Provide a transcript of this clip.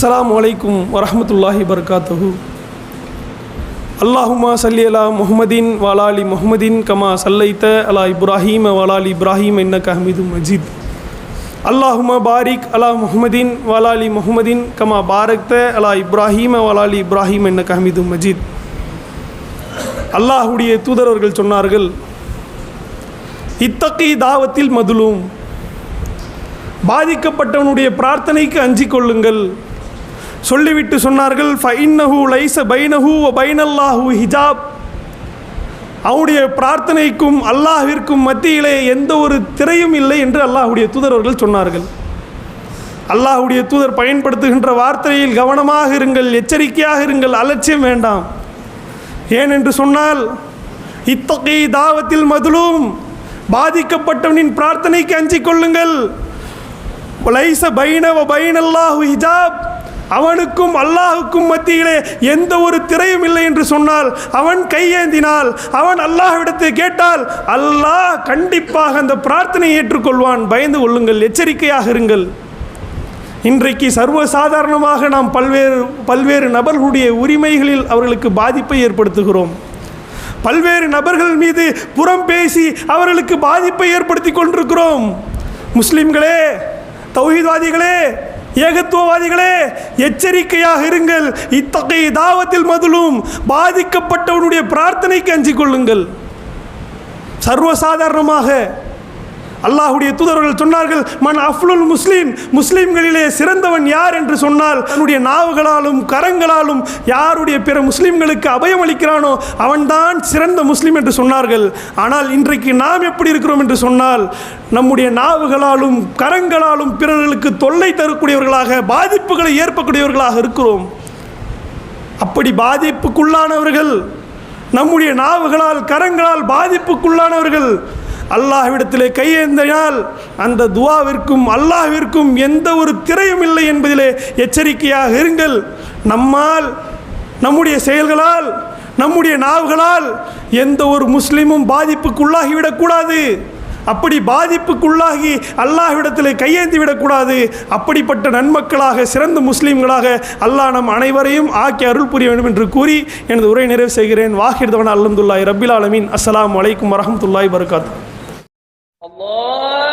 அஸ்லாம் வலைக்கும் வரமத்துல்லாஹி வபரகாத்துஹு அல்லாஹுமா சல்லி அலா முஹமதீன் வாலாலி முஹமதீன் கமா சல்லைத்த அலா இப்ராஹீம் வாலாலி இப்ராஹீம் என்ன கஹமீது மஜீத் அல்லாஹுமா பாரிக் அலா முஹமதீன் வாலாலி முஹமதீன் கமா பாரக்த அலா இப்ராஹீம் வாலாலி இப்ராஹீம் என்ன கஹமீது மஜீத் அல்லாஹுடைய தூதரவர்கள் சொன்னார்கள் இத்தகைய தாவத்தில் மதுலும் பாதிக்கப்பட்டவனுடைய பிரார்த்தனைக்கு அஞ்சிக் கொள்ளுங்கள் சொல்லிவிட்டு சொன்னார்கள் ஃபைன்னஹு லைச பைனஹு வ பைனல்லாஹு ஹிஜாப். அவனுடைய பிரார்த்தனைக்கும் அல்லாஹிற்கும் மத்தியிலே எந்த ஒரு திரையும் இல்லை என்று அல்லாஹ்வுடைய தூதரவர்கள் சொன்னார்கள். அல்லாஹுடைய தூதர் பயன்படுத்துகின்ற வார்த்தையில் கவனமாக இருங்கள் எச்சரிக்கையாக இருங்கள் அலட்சியம் வேண்டாம். ஏனென்று சொன்னால் இத்தகை தாவத்தில் மதுலும் பாதிக்கப்பட்டவனின் பிரார்த்தனைக்கு அஞ்சிக் கொள்ளுங்கள். லைச பைனவ பைனல்லாஹு ஹிஜாப். அவனுக்கும் அல்லாஹுக்கும் மத்தியிலே எந்த ஒரு திரையும் இல்லை என்று சொன்னால் அவன் கையேந்தினால் அவன் அல்லாஹ்விடத்தை கேட்டால் அல்லாஹ் கண்டிப்பாக அந்த பிரார்த்தனையை ஏற்றுக்கொள்வான். பயந்து கொள்ளுங்கள் எச்சரிக்கையாக இருங்கள். இன்றைக்கு சர்வசாதாரணமாக நாம் பல்வேறு பல்வேறு நபர்களுடைய உரிமைகளில் அவர்களுக்கு பாதிப்பை ஏற்படுத்துகிறோம். பல்வேறு நபர்கள் மீது புறம் பேசி அவர்களுக்கு பாதிப்பை ஏற்படுத்தி கொண்டிருக்கிறோம். முஸ்லிம்களே தௌஹீத்வாதிகளே ஏகத்துவவாதிகளே எச்சரிக்கையாக இருங்கள். இத்தகைய தாவத்தில் மதுளும் பாதிக்கப்பட்டவனுடைய பிரார்த்தனைக்கு அஞ்சிக் கொள்ளுங்கள். சர்வசாதாரணமாக அல்லாஹுடைய தூதர்கள் சொன்னார்கள் மன் அஃப்லுல் முஸ்லீம் முஸ்லீம்களிலே சிறந்தவன் யார் என்று சொன்னால் தன்னுடைய நாவுகளாலும் கரங்களாலும் யாருடைய பிற முஸ்லீம்களுக்கு அபயம் அளிக்கிறானோ அவன்தான் சிறந்த முஸ்லீம் என்று சொன்னார்கள். ஆனால் இன்றைக்கு நாம் எப்படி இருக்கிறோம் என்று சொன்னால் நம்முடைய நாவுகளாலும் கரங்களாலும் பிறர்களுக்கு தொல்லை தரக்கூடியவர்களாக பாதிப்புகளை ஏற்பக்கூடியவர்களாக இருக்கிறோம். அப்படி பாதிப்புக்குள்ளானவர்கள் நம்முடைய நாவுகளால் கரங்களால் பாதிப்புக்குள்ளானவர்கள் அல்லாஹ்விடத்திலே கையேந்தினால் அந்த துவாவிற்கும் அல்லாஹ்விற்கும் எந்த ஒரு திரையும் இல்லை என்பதிலே எச்சரிக்கையாக இருங்கள். நம்மால் நம்முடைய செயல்களால் நம்முடைய நாவுகளால் எந்த ஒரு முஸ்லீமும் பாதிப்புக்குள்ளாகிவிடக்கூடாது. அப்படி பாதிப்புக்குள்ளாகி அல்லாஹ்விடத்தில் கையேந்தி விடக்கூடாது அப்படிப்பட்ட நன்மக்களாக சிறந்த முஸ்லீம்களாக அல்லாஹ் நம் அனைவரையும் ஆக்கி அருள் புரிய வேண்டும் என்று கூறி எனது உரை நிறைவு செய்கிறேன். வாஹிர்தவன் அல்லந்துல்லாய் ரபில் ஆலமீன். அஸ்லாம் அலைக்கும் வரமத்துல்லாய் வரகாத்து Glória.